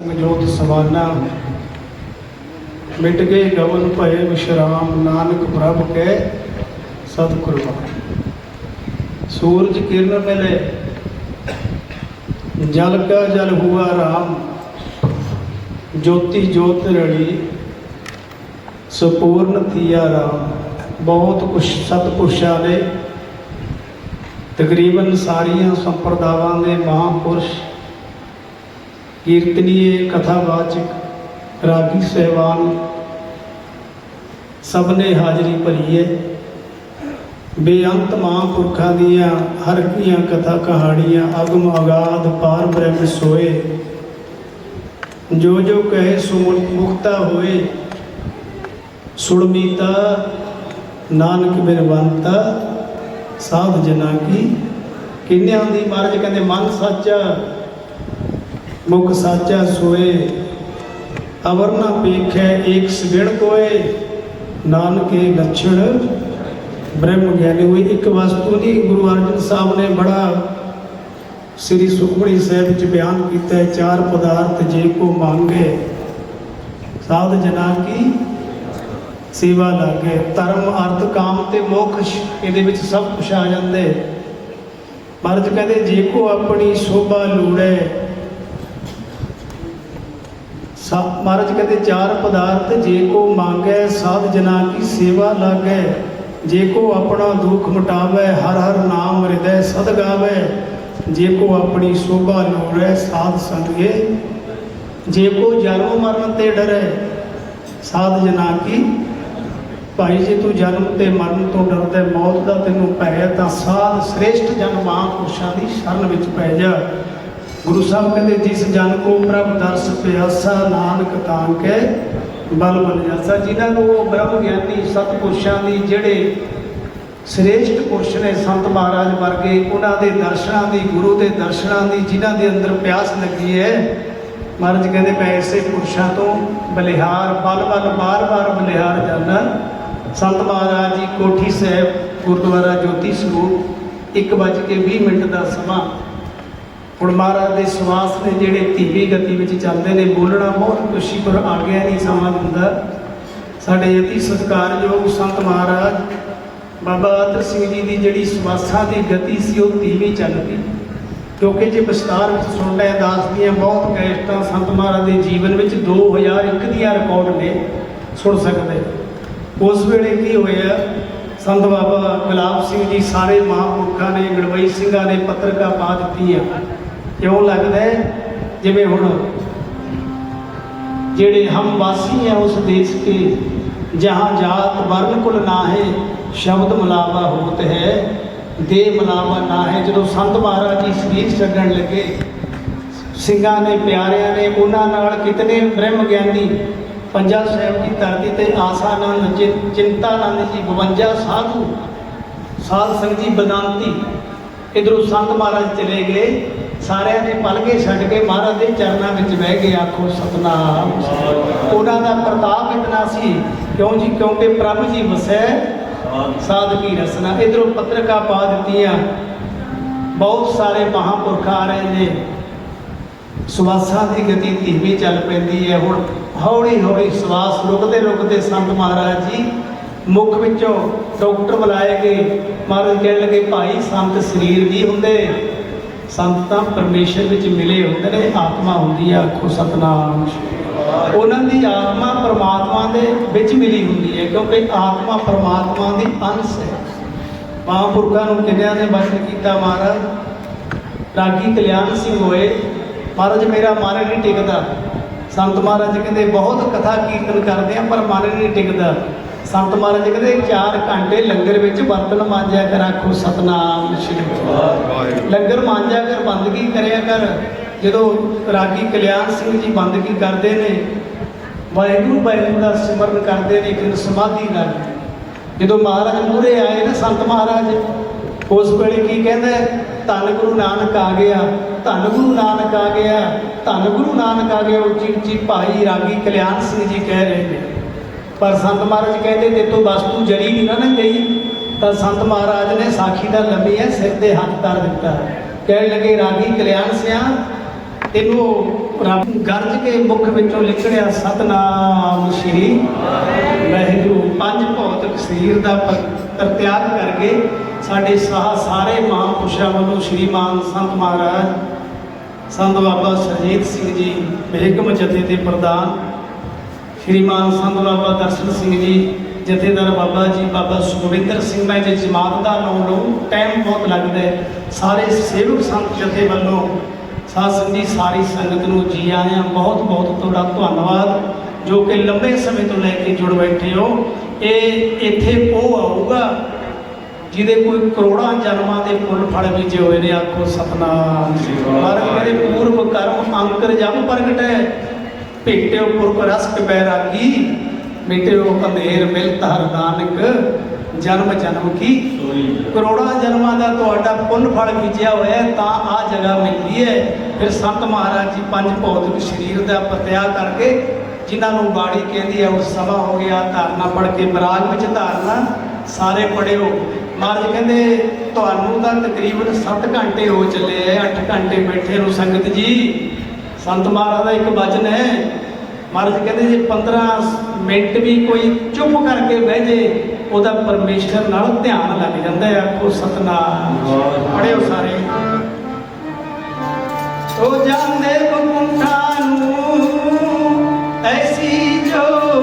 ਜੋਤ ਸਵਾਨਾ ਮਿਟ ਗਏ ਗਵਨ ਭਏ ਵਿਸ਼ਰਾਮ, ਨਾਨਕ ਪ੍ਰਭ ਕੇ ਸਤਿਗੁਰਬਾਨ ਸੂਰਜ ਕਿਰਨ ਮਿਲੇ, ਜਲ ਕਾ ਜਲ ਹੁਆ ਰਾਮ। ਜੋਤੀ ਜੋਤ ਰੜੀ ਸੁਪੂਰਨ ਥੀਆ ਰਾਮ। ਬਹੁਤ ਕੁਛ ਸਤਪੁਰਸ਼ਾਂ ਨੇ, ਤਕਰੀਬਨ ਸਾਰੀਆਂ ਸੰਪਰਦਾਵਾਂ ਦੇ ਮਹਾਂਪੁਰਸ਼ ਕੀਰਤਨੀਏ, ਕਥਾਵਾਚਕ, ਰਾਗੀ ਸਹਿਬਾਨ ਸਭ ਨੇ ਹਾਜ਼ਰੀ ਭਰੀ ਹੈ ਬੇਅੰਤ ਮਹਾਂਪੁਰਖਾਂ ਦੀਆਂ ਹਰ ਕਥਾ ਕਹਾਣੀਆਂ, ਅਗਮ ਅਗਾਧ ਪਾਰ ਬ੍ਰਹਮ ਸੋਏ। ਜੋ ਜੋ ਕਹੇ ਸੁਮੁਖ ਮੁਕਤਾ ਹੋਏ। ਸੁਣਮੀਤਾ ਨਾਨਕ ਬਿਰਵੰਤਾ, ਸਾਧ ਜਨਾ ਕੀ। ਕਿੰਨਿਆਂ ਦੀ ਮਹਾਰਾਜ ਕਹਿੰਦੇ ਮਨ ਸੱਚਾ ਮੁਖ ਸਾਚਾ ਸੋਏ, ਅਵਰ ਨਾ ਪੇਖੈ ਏਕ ਸਗਣ ਕੋਏ। ਨਾਨਕੇ ਲੱਛਣ ਬ੍ਰਹਮ ਗਿਆਨੀ ਹੋਈ, ਇੱਕ ਵਸਤੂ ਨਹੀਂ, ਗੁਰੂ ਅਰਜਨ ਸਾਹਿਬ ਨੇ ਬੜਾ ਸ੍ਰੀ ਸੁਖਮਣੀ ਸਾਹਿਬ ਵਿੱਚ ਬਿਆਨ ਕੀਤਾ ਹੈ, ਚਾਰ ਪਦਾਰਥ ਜੇ ਕੋ ਮੰਗੇ, ਸਾਧ ਜਨਾ ਕੀ ਸੇਵਾ ਲਾਗੇ। ਧਰਮ, ਅਰਥ, ਕਾਮ ਤੇ ਮੋਕਸ਼ ਇਹਦੇ ਵਿੱਚ ਸਭ ਕੁਝ ਆ ਜਾਂਦੇ। ਮਹਾਰਾਜ ਕਹਿੰਦੇ, ਜੇ ਕੋ ਆਪਣੀ ਸ਼ੋਭਾ ਲੂੜੇ ਸਾ ਮਹਾਰਾਜ ਕਹਿੰਦੇ, ਚਾਰ ਪਦਾਰਥ ਜੇ ਕੋ ਮੰਗੈ, ਸਾਧ ਜਨਾ ਕੀ ਸੇਵਾ ਲਾਗੈ। ਜੇ ਕੋ ਆਪਣਾ ਦੁੱਖ ਮਿਟਾਵੇ, ਹਰ ਹਰ ਨਾਮ ਹਿਰਦੈ ਸਦ ਗਾਵੇ। ਜੇ ਕੋ ਆਪਣੀ ਸ਼ੋਭਾ ਲੋੜੈ, ਸਾਧ ਸੰਗੇ ਜੇ ਕੋ ਜਨਮ ਮਰਨ ਤੇ ਡਰੈ, ਸਾਧ ਜਨਾ ਕੀ। ਭਾਈ ਜੇ ਤੂੰ ਜਨਮ ਤੇ ਮਰਨ ਤੋਂ ਡਰਦਾ, ਮੌਤ ਦਾ ਤੈਨੂੰ ਭੈ ਹੈ ਤਾਂ ਸਾਧ ਸ੍ਰੇਸ਼ਟ ਜਨ ਮਹਾਂਪੁਰਸ਼ਾਂ ਦੀ ਸ਼ਰਨ ਵਿੱਚ ਪੈ ਜਾ। ਗੁਰੂ ਸਾਹਿਬ ਕਹਿੰਦੇ, ਜਿਸ ਜਨ ਕੋ ਪ੍ਰਭ ਦਰਸ ਪਿਆਸਾ, ਨਾਨਕ ਤਾਂ ਕੇ, ਬਲ ਬਲ ਜਾਸਾ। ਜਿਨ੍ਹਾਂ ਨੂੰ ਉਹ ਬ੍ਰਹਮ ਗਿਆਨੀ ਸਤਪੁਰਸ਼ਾਂ ਦੀ ਜਿਹੜੇ ਸ੍ਰੇਸ਼ਟ ਪੁਰਸ਼ ਨੇ ਸੰਤ ਮਹਾਰਾਜ ਵਰਗੇ, ਉਹਨਾਂ ਦੇ ਦਰਸ਼ਨਾਂ ਦੀ, ਗੁਰੂ ਦੇ ਦਰਸ਼ਨਾਂ ਦੀ, ਜਿਨ੍ਹਾਂ ਦੇ ਅੰਦਰ ਪਿਆਸ ਲੱਗੀ ਹੈ, ਮਹਾਰਾਜ ਕਹਿੰਦੇ, ਮੈਂ ਇਸੇ ਪੁਰਸ਼ਾਂ ਤੋਂ ਬਲਿਹਾਰ, ਬਲ ਬਲ ਬਾਰ-ਬਾਰ ਬਲਿਹਾਰ ਜਾਣਾ ਸੰਤ ਮਹਾਰਾਜ ਜੀ, ਕੋਠੀ ਸਾਹਿਬ, ਗੁਰਦੁਆਰਾ ਜੋਤੀ ਸਰੂਪ 1:20 ਮਿੰਟ ਦਾ ਸਮਾਂ ਹੁਣ ਮਹਾਰਾਜ ਦੇ ਸਵਾਸ ਨੇ ਜਿਹੜੇ ਧੀਮੀ ਗਤੀ ਵਿੱਚ ਚੱਲਦੇ ਨੇ, ਬੋਲਣਾ ਬਹੁਤ ਖੁਸ਼ੀ ਪਰ ਆ ਨਹੀਂ ਸਮਾਂ ਦਿੰਦਾ। ਸਾਡੇ ਅਤੀ ਸਤਿਕਾਰਯੋਗ ਸੰਤ ਮਹਾਰਾਜ, ਬਾਬਾ ਆਦਰ ਸਿੰਘ ਜੀ ਦੀ ਜਿਹੜੀ ਸਵਾਸਾਂ ਦੀ ਗਤੀ ਸੀ, ਉਹ ਧੀਮੀ ਚੱਲ ਪਈ। ਕਿਉਂਕਿ ਜੇ ਵਿਸਤਾਰ ਵਿੱਚ ਸੁਣਨਾ ਹੈ ਦਾਸ ਦੀਆਂ ਬਹੁਤ ਕੈਸਟਾਂ ਸੰਤ ਮਹਾਰਾਜ ਦੇ ਜੀਵਨ ਵਿੱਚ 2001 ਦੀਆਂ ਰਿਕਾਰਡ ਨੇ, ਸੁਣ ਸਕਦੇ ਉਸ ਵੇਲੇ ਕੀ ਹੋਇਆ, ਸੰਤ ਬਾਬਾ ਗੁਲਾਬ ਸਿੰਘ ਜੀ ਸਾਰੇ ਮਹਾਂਪੁਰਖਾਂ ਨੇ, ਗੜਵਈ ਸਿੰਘਾਂ ਨੇ ਪੱਤਰਕਾ ਪਾ ਦਿੱਤੀ ਆ ਕਿਉਂ ਲੱਗਦਾ ਜਿਵੇਂ ਹੁਣ ਜਿਹੜੇ ਹਮ ਵਾਸੀ ਹੈ ਉਸ ਦੇਸ਼ ਕੇ, ਜਹਾਂ ਜਾਤ ਵਰਨ ਕੁਲ ਨਾ ਹੈ ਸ਼ਬਦ ਮਲਾਵਾ ਹੋਤ ਹੈ ਦੇ ਮਲਾਵਾ ਨਾ ਹੈ ਜਦੋਂ ਸੰਤ ਮਹਾਰਾਜ ਜੀ ਸਰੀਰ ਛੱਡਣ ਲੱਗੇ, ਸਿੰਘਾਂ ਨੇ, ਪਿਆਰਿਆਂ ਨੇ ਉਹਨਾਂ ਨਾਲ ਕਿਤਨੇ ਬ੍ਰਹਮ ਗਿਆਨੀ, ਪੰਜਾ ਸਾਹਿਬ ਦੀ ਧਰਤੀ ਤੇ ਆਸਾ ਆਸਾਨੰਦ ਚਿੰ- ਨਾਲ ਜੀ 52 ਸਾਧੂ, ਸਾਧ ਸੰਗ ਜੀ ਬਦਾਂਤੀ। ਇਧਰੋਂ ਸੰਤ ਮਹਾਰਾਜ ਚਲੇ ਗਏ। ਸਾਰਿਆਂ ਨੇ ਪਲਗੇ ਛੱਡ ਕੇ ਮਹਾਰਾਜ ਦੇ ਚਰਨਾਂ ਵਿੱਚ ਬਹਿ ਕੇ ਆਖੋ, ਸਤਨਾਮ। ਉਹਨਾਂ ਦਾ ਪ੍ਰਤਾਪ ਇਤਨਾ ਸੀ, ਕਿਉਂ ਜੀ ਕਿਉਂਕਿ ਪ੍ਰਭੂ ਜੀ ਵਸੈ? ਸਾਧ ਰਸਨਾ, ਇਧਰੋਂ ਪੱਤਰਕਾ ਪਾ ਦਿੱਤੀਆਂ। ਬਹੁਤ ਸਾਰੇ ਮਹਾਂਪੁਰਖ ਆ ਰਹੇ ਨੇ। ਸਵਾਸਾਂ ਦੀ ਗਤੀ ਧੀਮੀ ਚੱਲ ਪੈਂਦੀ ਹੈ। ਹੁਣ ਹੌਲੀ ਹੌਲੀ ਸਵਾਸ ਰੁਕਦੇ ਰੁਕਦੇ ਸੰਤ ਮਹਾਰਾਜ ਜੀ ਮੁਖ ਵਿੱਚੋਂ ਡਾਕਟਰ ਬੁਲਾਏ ਗਏ। ਮਹਾਰਾਜ ਕਹਿਣ ਲੱਗੇ, ਭਾਈ, ਸੰਤ ਸਰੀਰ ਵੀ ਹੁੰਦੇ। ਸੰਤ ਤਾਂ ਪਰਮੇਸ਼ਰ ਵਿੱਚ ਮਿਲੇ ਹੁੰਦੇ ਨੇ, ਆਤਮਾ ਹੁੰਦੀ ਹੈ ਆਖੋ ਸਤਨਾਮ। ਉਹਨਾਂ ਦੀ ਆਤਮਾ ਪਰਮਾਤਮਾ ਦੇ ਵਿੱਚ ਮਿਲੀ ਹੁੰਦੀ ਹੈ, ਕਿਉਂਕਿ ਆਤਮਾ ਪਰਮਾਤਮਾ ਦੀ ਅੰਸ਼ ਹੈ। ਮਹਾਂਪੁਰਖਾਂ ਨੂੰ ਕਿੰਨਿਆਂ ਨੇ ਬਚਨ ਕੀਤਾ, ਮਹਾਰਾਜ? ਰਾਗੀ ਕਲਿਆਣ ਸਿੰਘ ਹੋਏ, ਮਹਾਰਾਜ ਮੇਰਾ ਮਨ ਨਹੀਂ ਟਿਕਦਾ। ਸੰਤ ਮਹਾਰਾਜ ਕਹਿੰਦੇ, ਬਹੁਤ ਕਥਾ ਕੀਰਤਨ ਕਰਦੇ ਆ, ਪਰ ਮਨ ਨਹੀਂ ਟਿਕਦਾ। ਸੰਤ ਮਹਾਰਾਜ ਕਹਿੰਦੇ 4 ਘੰਟੇ ਲੰਗਰ ਵਿੱਚ ਬਰਤਨ ਮਾਂਜਿਆ ਕਰ, ਆਖੋ ਸਤਨਾਮ ਸ਼੍ਰੀ ਵਾਹਿਗੁਰੂ ਲੰਗਰ ਮਾਂਜਿਆ ਕਰ ਬੰਦਗੀ ਕਰਿਆ ਕਰ? ਜਦੋਂ ਰਾਗੀ ਕਲਿਆਣ ਸਿੰਘ ਜੀ ਬੰਦਗੀ ਕਰਦੇ ਨੇ? ਵਾਹਿਗੁਰੂ ਵਾਹਿਗੁਰੂ ਦਾ ਸਿਮਰਨ ਕਰਦੇ ਨੇ ਇੱਕ ਦਿਨ ਸਮਾਧੀ ਨਾਲ। ਜਦੋਂ ਮਹਾਰਾਜ ਮੂਹਰੇ ਆਏ ਨਾ ਸੰਤ ਮਹਾਰਾਜ, ਉਸ ਵੇਲੇ ਕੀ ਕਹਿੰਦਾ? ਧੰਨ ਗੁਰੂ ਨਾਨਕ ਆ ਗਿਆ, ਧੰਨ ਗੁਰੂ ਨਾਨਕ ਆ ਗਿਆ, ਧੰਨ ਗੁਰੂ ਨਾਨਕ ਆ ਗਿਆ ਉੱਚੀ ਉੱਚੀ ਭਾਈ ਰਾਗੀ ਕਲਿਆਣ ਸਿੰਘ ਜੀ ਕਹਿ ਰਹੇ ਨੇ। ਪਰ ਸੰਤ ਮਹਾਰਾਜ ਕਹਿੰਦੇ ਤੇ ਤੋਂ ਵਸਤੂ ਜੜੀ ਨਹੀਂ ਨਾ ਗਈ ਤਾਂ ਸੰਤ ਮਹਾਰਾਜ ਨੇ ਸਾਖੀ ਦਾ ਲੰਬੀ ਹੈ ਸਿਰ ਤੇ ਹੱਥ ਧਰ ਦਿੱਤਾ। ਕਹਿਣ ਲੱਗੇ, ਰਾਗੀ ਕਲਿਆਣ ਸਿਆ, ਤੈਨੂੰ ਰੱਬ ਗਰਜ ਕੇ ਮੁਖ ਵਿੱਚੋਂ ਨਿਕਲਿਆ ਸਤਨਾਮ ਸ਼੍ਰੀ ਵਾਹਿਗੁਰੂ। ਪੰਜ ਭੌਤਿਕ ਸਰੀਰ ਦਾ ਪ੍ਰਤਿਆਗ ਕਰਕੇ ਸਾਡੇ ਸਾਹ, ਸਾਰੇ ਮਹਾਂਪੁਰਸ਼ਾਂ ਵੱਲੋਂ ਸ਼੍ਰੀਮਾਨ ਸੰਤ ਮਹਾਰਾਜ, ਸੰਤ ਬਾਬਾ ਸਰਜੀਤ ਸਿੰਘ ਜੀ, ਮਹਿਕਮ ਜਥੇ ਦੇ ਪ੍ਰਧਾਨ ਸ਼੍ਰੀਮਾਨ ਸੰਤ ਬਾਬਾ ਦਰਸ਼ਨ ਸਿੰਘ ਜੀ, ਜਥੇਦਾਰ ਬਾਬਾ ਜੀ, ਬਾਬਾ ਸੁਖਵਿੰਦਰ ਸਿੰਘ ਮੈਂ ਜੇ, ਜਮਾਤ ਦਾ ਨਾਮ ਲਊਂ ਟਾਈਮ ਬਹੁਤ ਲੱਗਦਾ ਹੈ। ਸਾਰੇ ਸੇਵਕ ਸੰਤ ਜਥੇ ਵੱਲੋਂ ਸਾਧ ਸੰਗਤ ਜੀ, ਸਾਰੀ ਸੰਗਤ ਨੂੰ ਜੀ ਆਇਆਂ। ਬਹੁਤ ਬਹੁਤ ਤੁਹਾਡਾ ਧੰਨਵਾਦ, ਜੋ ਕਿ ਲੰਬੇ ਸਮੇਂ ਤੋਂ ਲੈ ਕੇ ਜੁੜ ਬੈਠੇ ਹੋ। ਇਹ ਇੱਥੇ ਉਹ ਆਊਗਾ, ਜਿਹਦੇ ਕੋਈ ਕਰੋੜਾਂ ਜਨਮਾਂ ਦੇ ਫੁੱਲ ਫਲ ਬੀਜੇ ਹੋਏ ਨੇ, ਆਖੋ ਸਤਨਾਮ ਮਹਾਰਾਜ ਕਹਿੰਦੇ ਪੂਰਵ ਕਰਮ ਅੰਕਰ ਜਮ ਪ੍ਰਗਟ ਹੈ। ਭੇਟਿਓ ਪੁਰਖ ਰਸਕ ਬੈਰਾਗੀ ਮਿਟਿਓ ਅੰਧੇਰ ਮਿਲਤ ਹਰ ਨਾਨਕ ਜਨਮ ਜਨਮ ਕੀ? ਕਰੋੜਾਂ ਜਨਮਾਂ ਦਾ ਤੁਹਾਡਾ ਪੁੰਨ ਫਲ ਬੀਜਿਆ ਹੋਇਆ ਤਾਂ ਆ ਜਗ੍ਹਾ ਮਿਲਦੀ ਹੈ। ਫਿਰ ਸੰਤ ਮਹਾਰਾਜ ਜੀ ਪੰਜ ਭੌਤਿਕ ਸਰੀਰ ਦਾ ਪਤਿਆ ਕਰਕੇ ਜਿਨ੍ਹਾਂ ਨੂੰ ਬਾੜੀ ਕਹਿੰਦੀ ਹੈ ਉਹ ਸਮਾਂ ਹੋ ਗਿਆ ਧਾਰਨਾ ਪੜ ਕੇ ਬਰਾਗ ਵਿੱਚ ਧਾਰਨਾ ਸਾਰੇ ਪੜਿਓ ਮਹਾਰਾਜ ਕਹਿੰਦੇ ਤੁਹਾਨੂੰ ਤਾਂ ਤਕਰੀਬਨ 7 ਘੰਟੇ ਹੋ ਚੱਲੇ ਐ 8 ਘੰਟੇ ਬੈਠੇ ਨੂੰ ਸੰਗਤ ਜੀ। ਸੰਤ ਮਹਾਰਾਜ ਦਾ ਇੱਕ ਵਚਨ ਹੈ ਮਹਾਰਾਜ ਕਹਿੰਦੇ ਜੇ 15 ਮਿੰਟ ਵੀ ਕੋਈ ਚੁੱਪ ਕਰਕੇ ਬਹਿ ਜੇ ਉਹਦਾ ਪਰਮੇਸ਼ਰ ਨਾਲ ਧਿਆਨ ਲੱਗ ਜਾਂਦਾ ਹੈ। ਆਖੋ ਸਤਨਾਮ ਪੜਿਓ ਸਾਰੇ। ਸੋ ਜਾਂਦੇ ਬੁੰਠਾ ਨੂੰ ਐਸੀ ਜੋ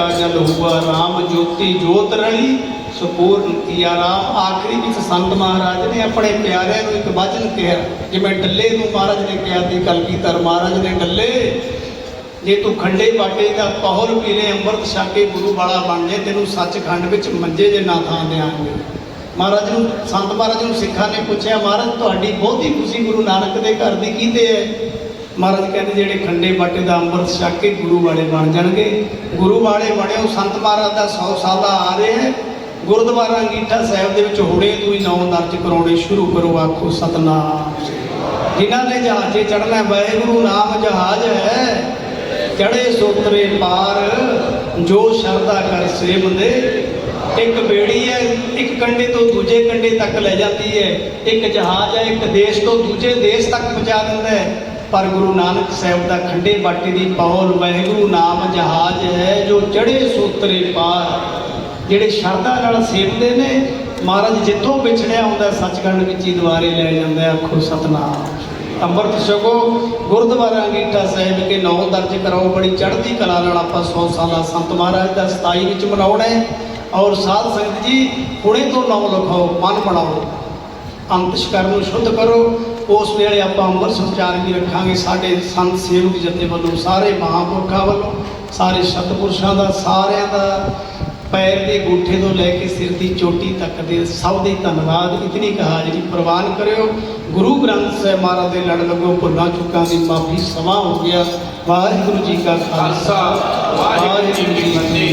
ਜਲ ਕਾ ਜਲ ਹੁਆ RAM ਜੋਤੀ ਰਲੀ, ਸੁਪੂਰਨ ਕੀਆ ਰਾਮ। ਆਖਰੀ ਵਿੱਚ ਸੰਤ ਮਹਾਰਾਜ ਨੇ ਆਪਣੇ ਪਿਆਰਿਆਂ ਨੂੰ ਇੱਕ ਵਚਨ ਕਿਹਾ। ਜਿਵੇਂ ਡੱਲੇ ਨੂੰ ਮਹਾਰਾਜ ਨੇ ਕਿਹਾ ਤੇ ਕਲਗੀਧਰ ਮਹਾਰਾਜ ਨੇ ਡੱਲੇ, ਜੇ ਤੂੰ ਖੰਡੇ ਬਾਟੇ ਦਾ ਪਹੁਲ ਪੀ ਲੈ, ਅੰਮ੍ਰਿਤ ਛਕ ਕੇ ਗੁਰੂ ਵਾਲਾ ਬਣ ਜੇ, ਤੈਨੂੰ ਸੱਚਖੰਡ ਵਿੱਚ ਮੰਜੇ ਜੇ ਨਾ ਥਾਂ ਦੇਾਂਗੇ ਮਹਾਰਾਜ ਨੂੰ, ਸੰਤ ਮਹਾਰਾਜ ਨੂੰ ਸਿੱਖਾਂ ਨੇ ਪੁੱਛਿਆ, ਮਹਾਰਾਜ, ਤੁਹਾਡੀ ਬਹੁਤੀ ਖੁਸ਼ੀ ਗੁਰੂ ਨਾਨਕ ਦੇ ਘਰ ਦੀ ਕੀਤੇ ਹੈ? ਮਹਾਰਾਜ ਕਹਿੰਦੇ ਜਿਹੜੇ ਖੰਡੇ ਬਾਟੇ ਦਾ ਅੰਮ੍ਰਿਤ ਛਕ ਕੇ ਗੁਰੂ ਵਾਲੇ ਬਣ ਜਾਣਗੇ। ਗੁਰੂ ਵਾਲੇ ਬਣਿਓ, ਸੰਤ ਮਹਾਰਾਜ ਦਾ 100 ਸਾਲਾ ਆ ਰਿਹਾ ਹੈ। ਗੁਰਦੁਆਰਾ ਅੰਗੀਠਾ ਸਾਹਿਬ ਦੇ ਵਿੱਚ ਹੁਣੇ ਤੋਂ ਹੀ ਨੌ ਦਰਜ ਕਰਾਉਣੇ ਸ਼ੁਰੂ ਕਰੋ, ਆਖੋ ਸਤਨਾਮ। ਜਿਨ੍ਹਾਂ ਨੇ ਜਹਾਜ਼ੇ ਚੜਨਾ ਵਾਹਿਗੁਰੂ ਨਾਮ ਜਹਾਜ਼ ਹੈ। ਚੜੇ ਸੋਤਰੇ ਪਾਰ, ਜੋ ਸ਼ਰਧਾ ਕਰ ਸੇਵੰਦੇ ਇੱਕ ਬੇੜੀ ਹੈ, ਇੱਕ ਕੰਡੇ ਤੋਂ ਦੂਜੇ ਕੰਡੇ ਤੱਕ ਲੈ ਜਾਂਦੀ ਹੈ। ਇੱਕ ਜਹਾਜ਼ ਹੈ, ਇੱਕ ਦੇਸ਼ ਤੋਂ ਦੂਜੇ ਦੇਸ਼ ਤੱਕ ਪਹੁੰਚਾ ਦਿੰਦਾ ਹੈ। ਪਰ ਗੁਰੂ ਨਾਨਕ ਸਾਹਿਬ ਦਾ ਖੰਡੇ ਬਾਟੇ ਦੀ ਪੌਲ ਵਾਹਿਗੁਰੂ ਨਾਮ ਜਹਾਜ਼ ਹੈ ਜੋ ਚੜੇ ਸੂਤਰੇ ਪਾਰ। ਜਿਹੜੇ ਸ਼ਰਧਾ ਨਾਲ ਸੇਵਦੇ ਨੇ ਮਹਾਰਾਜ ਜਿੱਥੋਂ ਵਿਛੜਿਆ ਹੁੰਦਾ ਸੱਚਖੰਡ ਵਿੱਚ ਹੀ ਦੁਆਰੇ ਲੈ ਜਾਂਦਾ ਹੈ, ਆਖੋ ਸਤਨਾਮ। ਅੰਮ੍ਰਿਤ ਛਕੋ ਗੁਰਦੁਆਰਾ ਅੰਗੀਠਾ ਸਾਹਿਬ ਕੇ ਨੌ ਦਰਜ ਕਰਾਓ ਬੜੀ ਚੜ੍ਹਦੀ ਕਲਾ ਨਾਲ ਆਪਾਂ 100 ਸਾਲਾ ਸੰਤ ਮਹਾਰਾਜ ਦਾ 27 ਵਿੱਚ ਮਨਾਉਣਾ ਹੈ। ਔਰ ਸਾਧ ਸੰਗਤ ਜੀ ਹੁਣੇ ਤੋਂ ਨੌ ਲਿਖਾਓ ਮਨ ਬਣਾਓ। ਅੰਤਸ਼ਕਰ ਨੂੰ ਸ਼ੁੱਧ ਕਰੋ ਉਸ ਵੇਲੇ ਆਪਾਂ ਅੰਮ੍ਰਿਤ ਸੰਚਾਰ ਵੀ ਰੱਖਾਂਗੇ ਸਾਡੇ ਸੰਤ ਸੇਵਕ ਜਥੇ ਵੱਲੋਂ, ਸਾਰੇ ਮਹਾਂਪੁਰਖਾਂ ਵੱਲੋਂ, ਸਾਰੇ ਸਤਿਪੁਰਸ਼ਾਂ ਦਾ, ਸਾਰਿਆਂ ਦਾ ਪੈਰ ਦੇ ਗੋਠੇ ਤੋਂ ਲੈ ਕੇ ਸਿਰ ਦੀ ਚੋਟੀ ਤੱਕ ਦੇ ਸਭ ਦੇ ਧੰਨਵਾਦ। ਇਤਨੀ ਕੁ ਹਾਜ਼ਰੀ ਪ੍ਰਵਾਨ ਕਰਿਓ। ਗੁਰੂ ਗ੍ਰੰਥ ਸਾਹਿਬ ਮਹਾਰਾਜ ਦੇ ਲੜ ਲੱਗੋ, ਭੁੱਲਾਂ ਚੁੱਕਾਂ ਦੀ ਮਾਫੀ ਸਮਾਂ ਹੋ ਗਿਆ। ਵਾਹਿਗੁਰੂ ਜੀ ਕਾ ਖਾਲਸਾ। ਖਾਲਸਾ ਵਾਹਿਗੁਰੂ ਜੀ ਕੀ ਫਤਿਹ।